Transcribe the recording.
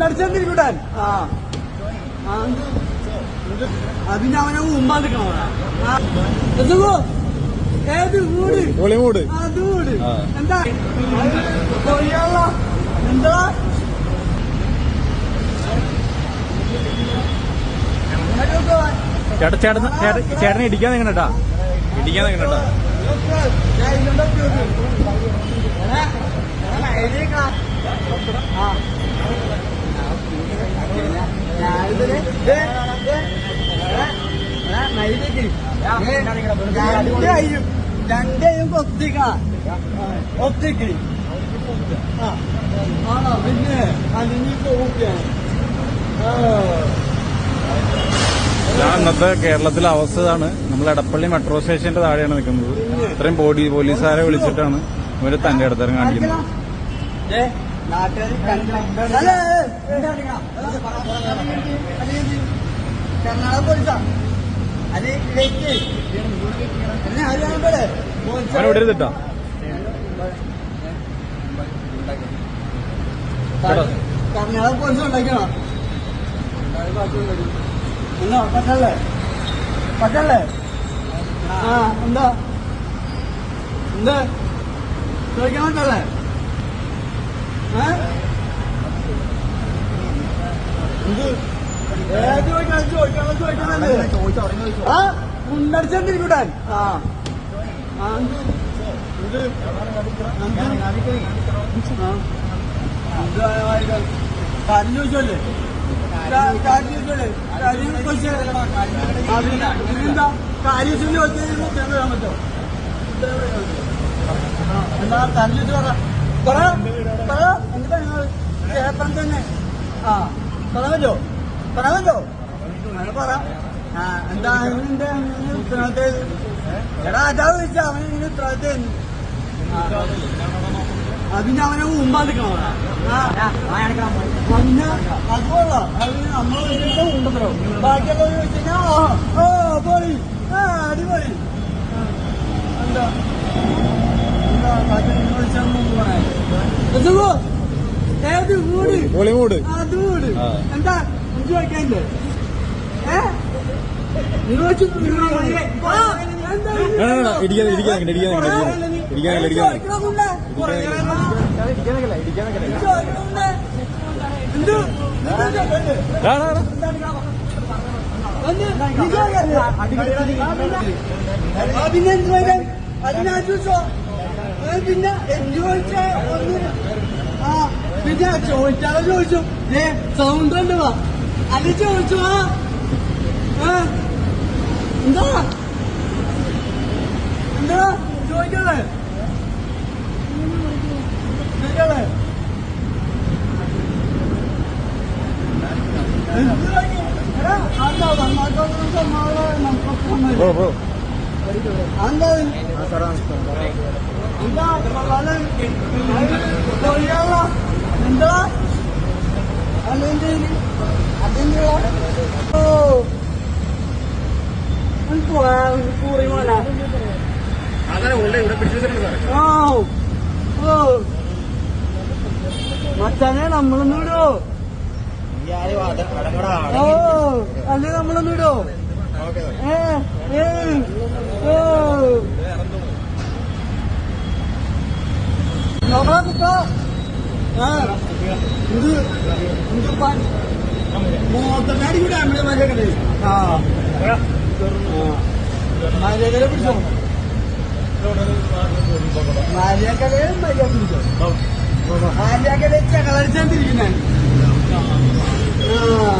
ഉണ്ടടിച്ചെന്തിരിക്കൂട്ടാൻ ആ. ആ, അതിന് അവനെ മുമ്പാ നിൽക്കണോ ഏത് വീട്? ഹോളിവുഡ്. അത് വീട്? എന്താ? എന്താ? ചേട്ടാ ചേട്ടൻ ചേട്ടൻ ചേട്ടനെ ഇടിക്കാൻ നിൽക്കണട്ടാ ഇടിക്കാൻ നിങ്ങണട്ടാ രണ്ടേയും രണ്ടേയും ഒത്തിക്ക ഒത്തിക്ക് ആണോ പിന്നെ അതിനിപ്പോ ഇതാണ് ഇന്നത്തെ കേരളത്തിലെ അവസ്ഥ ഇതാണ് നമ്മൾ എടപ്പള്ളി മെട്രോ സ്റ്റേഷന്റെ താഴെയാണ് നിൽക്കുന്നത്. ഇത്രയും ബോഡി പോലീസുകാരെ വിളിച്ചിട്ടാണ് ഇവർ തന്റെ അടുത്തരം കാണിക്കുന്നത് കർണാടക പോലീസാ. അത് ഇവിടേക്ക് അവനെ വിടരുതിട്ടാ കർണാടക പോലീസ് ഉണ്ടാക്കണോ എന്നോ പറ്റല്ലേ? പറ്റല്ലേ? ആ എന്താ? എന്താ? ചോദിക്കാൻ പറ്റല്ലേ ഏ എന്ത് ഏത് ചോദിക്കണം ചോദിക്കണം ചോദിക്കണല്ലേ ആ ഉണ്ടടിച്ചെന്തിരിക്കൂട്ടാൻ ആ കാര്യം ചോദിച്ചല്ലേ? എന്താ കാര്യം ചോദിച്ചാൽ പറ്റോ എന്നാ കാര്യം ചോദിച്ചു പറ. പറ പറ നിങ്ങൾ ചേട്ടൻ തന്നെ. ആ പറയാൻ പറ്റോ അങ്ങനെ പറ. ആ എന്താ അവനിന്റെ ഉത്തരവാദിത്തം? എടാ അതാ വിളിച്ച. അവന് ഇങ്ങനെ അതിന് അവനെ മുമ്പാ അതുപോലെ വെച്ചിട്ട് ഉണ്ടല്ലോ ബാക്കിയുള്ളവർ വെച്ച് കഴിഞ്ഞാൽ ആ അടിപൊളി ആ, എന്താ എന്താ ബാക്കി നിങ്ങൾ വിളിച്ചാൽ മുമ്പ് പറയാൻ എന്തുവാ? ആ. എന്താ? അഞ്ചു വയ്ക്കാനില്ലേ ഇടിക്കാൻ ഇടിക്കാൻ ഇടിക്കാൻ ഇടിക്കാൻ ഇടിക്കാൻ? ആ, പിന്നെ എന്ത് പിന്നെ എന്ത് ചോദിച്ചാ ഒന്ന്. പിന്നെ ചോദിച്ചാലോ ചോദിച്ചു. ഏ സൗണ്ട് ഉണ്ട് വാ. അത് ചോദിച്ചു ആ? ഏ, എന്താ? എന്താ? ചോദിക്കണേ ചോദിക്കണേ എന്താ എന്താ അല്ലെങ്കിൽ ഓ. കൂറി മോന. ഓ. ഓ. മച്ചാനെ നമ്മളൊന്നും വിടോ. ഓ. അല്ലെ നമ്മളൊന്നും വിടോ? ഏ ഏ ഓ നമ്മളെ കുട്ടോ ആ ഇത് ഇത് മോത്തനാടി കൂടെ നമ്മളെ മര്യാദ ആ. മര്യാദ പിടിച്ചോ. മര്യാദ മര്യാദ പിടിച്ചോ. മര്യാദ ചകളടിച്ചാണ്ടിരിക്കുന്നേ ആ.